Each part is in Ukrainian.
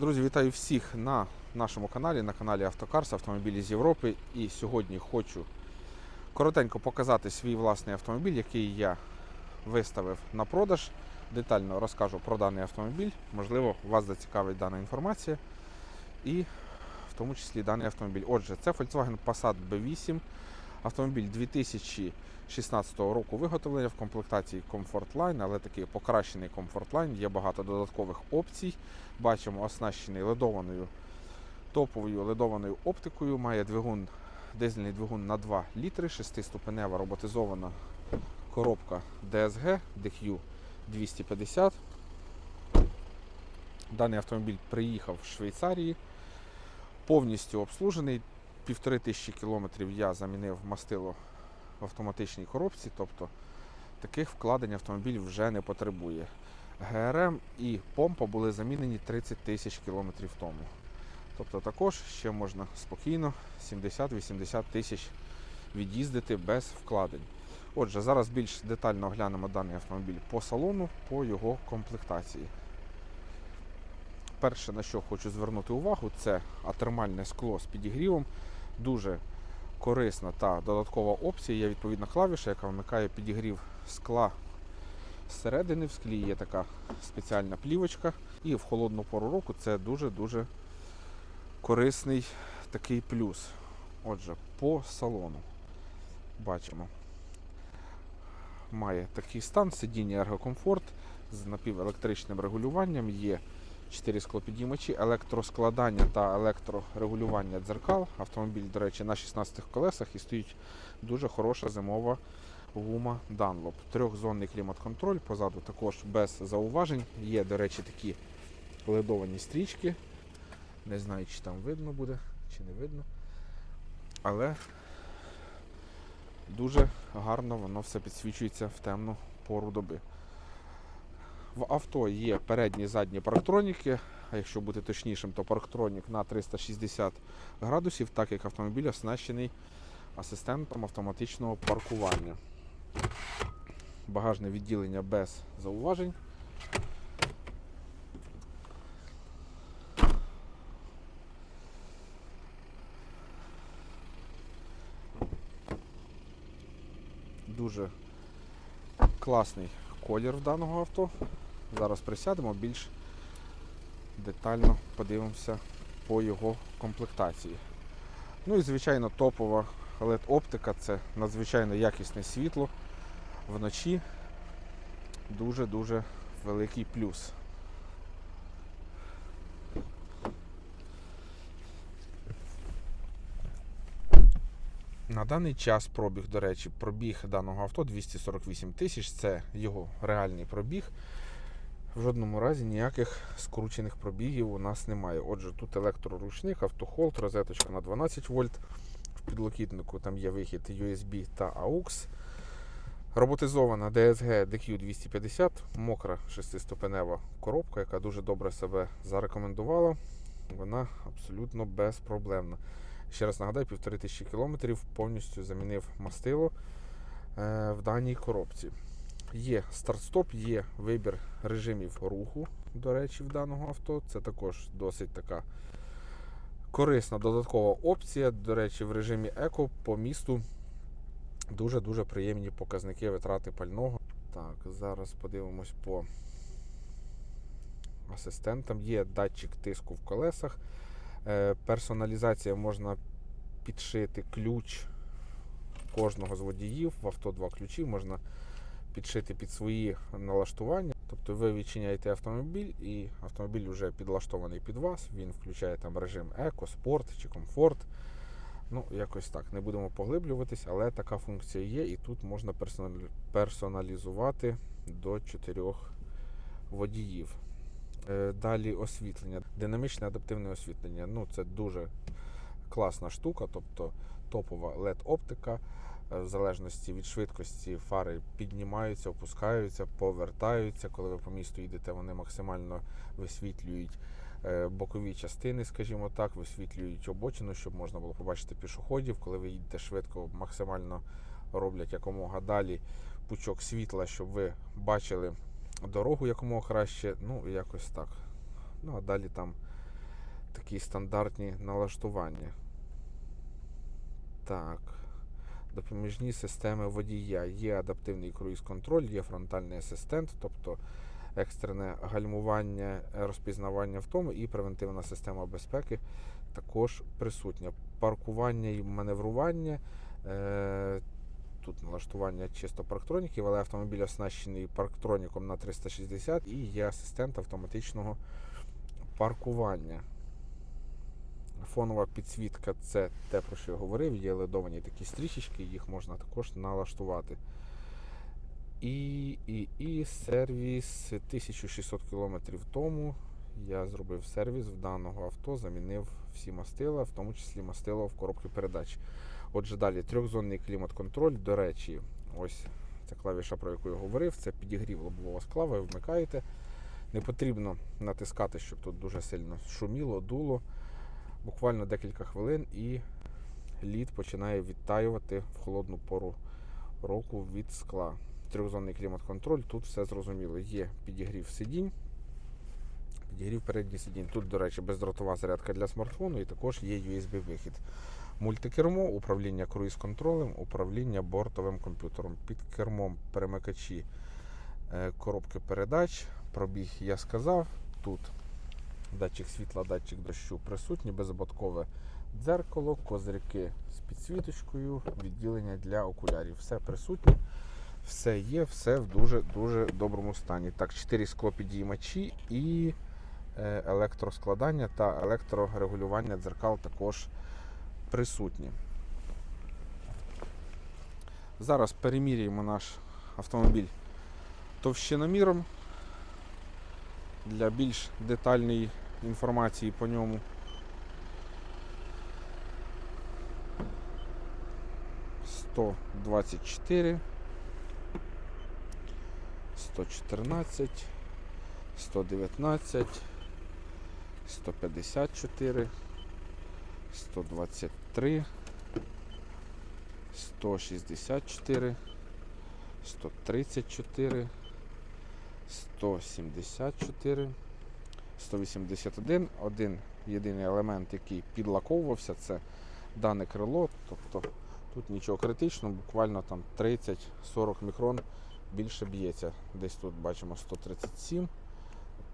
Друзі, вітаю всіх на нашому каналі, на каналі Автокарс, автомобілі з Європи. І сьогодні хочу коротенько показати свій власний автомобіль, який я виставив на продаж. Детально розкажу про даний автомобіль. Можливо, вас зацікавить дана інформація. І в тому числі даний автомобіль. Отже, це Volkswagen Passat B8. Автомобіль 2016 року виготовлення в комплектації Comfort Line, але такий покращений Comfort Line. Є багато додаткових опцій. Бачимо, оснащений ледованою топовою ледованою оптикою. Має двигун, дизельний двигун на 2 літри, 6-ступенева роботизована коробка DSG DQ 250. Даний автомобіль приїхав з Швейцарії, повністю обслужений. Півтори тисячі кілометрів я замінив мастило в автоматичній коробці, тобто таких вкладень автомобіль вже не потребує. ГРМ і помпа були замінені 30 тисяч кілометрів тому. Тобто також ще можна спокійно 70-80 тисяч від'їздити без вкладень. Отже, зараз більш детально оглянемо даний автомобіль по салону, по його комплектації. Перше, на що хочу звернути увагу, це атермальне скло з підігрівом. Дуже корисна та додаткова опція. Є відповідна клавіша, яка вмикає підігрів скла зсередини в склі. Є така спеціальна плівочка. І в холодну пору року це дуже-дуже корисний такий плюс. Отже, по салону бачимо. Має такий стан, сидіння ергокомфорт з напівелектричним регулюванням. Є 4 склопідіймачі, електроскладання та електрорегулювання дзеркал. Автомобіль, до речі, на 16 колесах і стоїть дуже хороша зимова гума Dunlop. Трьохзонний клімат-контроль, позаду також без зауважень. Є, до речі, такі ледовані стрічки. Не знаю, чи там видно буде, чи не видно. Але дуже гарно воно все підсвічується в темну пору доби. В авто є передні і задні парктроніки, а якщо бути точнішим, то парктронік на 360 градусів, так як автомобіль оснащений асистентом автоматичного паркування. Багажне відділення без зауважень. Дуже класний колір в даного авто. Зараз присядемо, більш детально подивимося по його комплектації. Ну і звичайно топова LED-оптика це надзвичайно якісне світло вночі. Дуже-дуже великий плюс. На даний час пробіг, до речі, пробіг даного авто 248 тисяч. Це його реальний пробіг. В жодному разі ніяких скручених пробігів у нас немає. Отже, тут електроручник, автохолд, розеточка на 12 вольт. В підлокітнику там є вихід USB та AUX. Роботизована DSG DQ250, мокра шестиступенева коробка, яка дуже добре себе зарекомендувала. Вона абсолютно безпроблемна. Ще раз нагадаю, півтори тисячі кілометрів повністю замінив мастило е, в даній коробці. Є старт-стоп, є вибір режимів руху, до речі, в даного авто. Це також досить така корисна додаткова опція. До речі, в режимі еко по місту дуже-дуже приємні показники витрати пального. Так, зараз подивимось по асистентам. Є датчик тиску в колесах. Е, Персоналізація можна підшити ключ кожного з водіїв. В авто два ключі можна підшити під свої налаштування. Тобто ви відчиняєте автомобіль, і автомобіль вже підлаштований під вас. Він включає там режим еко, спорт чи комфорт. Ну, якось так. Не будемо поглиблюватись, але така функція є, і тут можна персоналізувати до 4 водіїв. Е, Далі освітлення. Динамічне адаптивне освітлення. Ну, це дуже класна штука, тобто топова LED-оптика. Е, В залежності від швидкості фари піднімаються, опускаються, повертаються. Коли ви по місту їдете, вони максимально висвітлюють е, бокові частини, скажімо так, висвітлюють обочину, щоб можна було побачити пішоходів. Коли ви їдете швидко, максимально роблять якомога далі пучок світла, щоб ви бачили дорогу якомога краще. Ну, якось так. Ну, а далі там такі стандартні налаштування. Так. Допоміжні системи водія. Є адаптивний круїз-контроль, є фронтальний асистент, тобто екстрене гальмування, розпізнавання втоми і превентивна система безпеки також присутня. Паркування і маневрування. Е, Тут налаштування чисто парктроніків, але автомобіль оснащений парктроніком на 360 і є асистент автоматичного паркування. Фонова підсвітка це те, про що я говорив. Є ледовані такі стрічечки, їх можна також налаштувати. І, і, і сервіс 1600 км тому я зробив сервіс в даного авто, замінив всі мастила, в тому числі мастило в коробці передач. Отже, далі трьохзонний клімат-контроль. До речі, ось ця клавіша, про яку я говорив, це підігрів лобового скла, ви вмикаєте. Не потрібно натискати, щоб тут дуже сильно шуміло, дуло. Буквально декілька хвилин і лід починає відтаювати в холодну пору року від скла. Трьохзонний клімат-контроль, тут все зрозуміло. Є підігрів сидінь, підігрів передніх сидінь. Тут, до речі, бездротова зарядка для смартфону і також є USB-вихід. Мультикермо, управління круїз-контролем, управління бортовим комп'ютером. Під кермом перемикачі е, коробки передач. Пробіг я сказав. Тут датчик світла, датчик дощу присутні, безободкове дзеркало, козирки з підсвіточкою, відділення для окулярів. Все присутнє, все є, все в дуже-дуже доброму стані. Так, 4 склопідіймачі і е, електроскладання та електрорегулювання дзеркал також присутні. Зараз перемірюємо наш автомобіль товщиноміром для більш детальної інформації по ньому. Сто двадцять чотири, сто чотирнадцять, сто дев'ятнадцять, сто п'ятдесят чотири, сто двадцять три, сто шістдесят чотири, сто тридцять чотири. 174, 181. Один єдиний елемент, який підлаковувався, це дане крило. Тобто тут нічого критичного, буквально там 30-40 мікрон більше б'ється. Десь тут бачимо 137,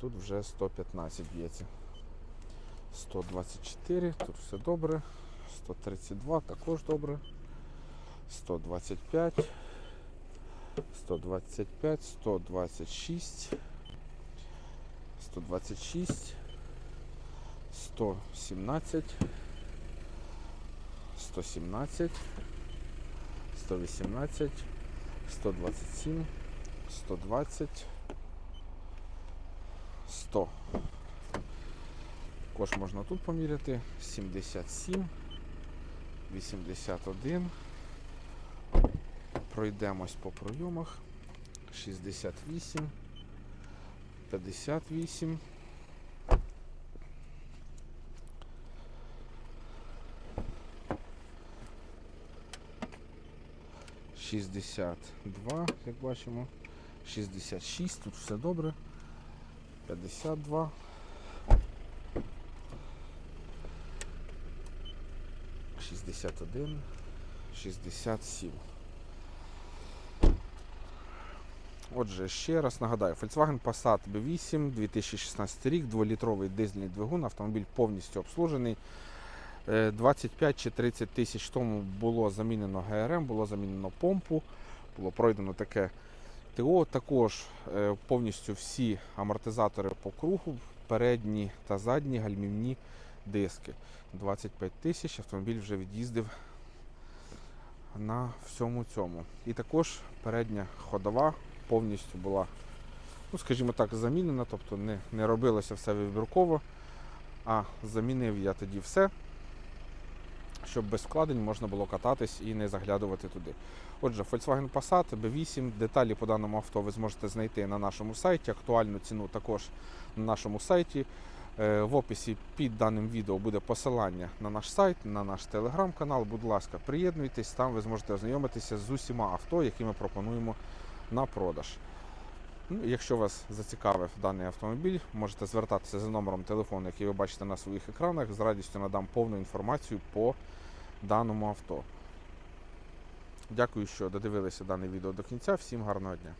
тут вже 115 б'ється. 124, тут все добре. 132 також добре. 125. 125, 126, 126, 117, 117, 118, 127, 120, 100. Також можна тут поміряти 77, 81. Пройдемось по пройомах. 68, 58. 62, як бачимо, 66, тут все добре. 52. 61, 67. Отже, ще раз нагадаю, Volkswagen Passat B8 2016 рік, 2-літровий дизельний двигун, автомобіль повністю обслужений. Е, 25 чи 30 тисяч тому було замінено ГРМ, було замінено помпу, було пройдено таке ТО. Також е, повністю всі амортизатори по кругу, передні та задні гальмівні диски. 25 тисяч автомобіль вже від'їздив на всьому цьому. І також передня ходова повністю була, ну скажімо так, замінена, тобто не, не робилося все вибірково, а замінив я тоді все, щоб без вкладень можна було кататись і не заглядувати туди. Отже, Volkswagen Passat B8, деталі по даному авто ви зможете знайти на нашому сайті, актуальну ціну також на нашому сайті. Е, В описі під даним відео буде посилання на наш сайт, на наш телеграм-канал. Будь ласка, приєднуйтесь, там ви зможете ознайомитися з усіма авто, які ми пропонуємо на продаж. Ну, якщо вас зацікавив даний автомобіль, можете звертатися за номером телефону, який ви бачите на своїх екранах. З радістю надам повну інформацію по даному авто. Дякую, що додивилися дане відео до кінця. Всім гарного дня!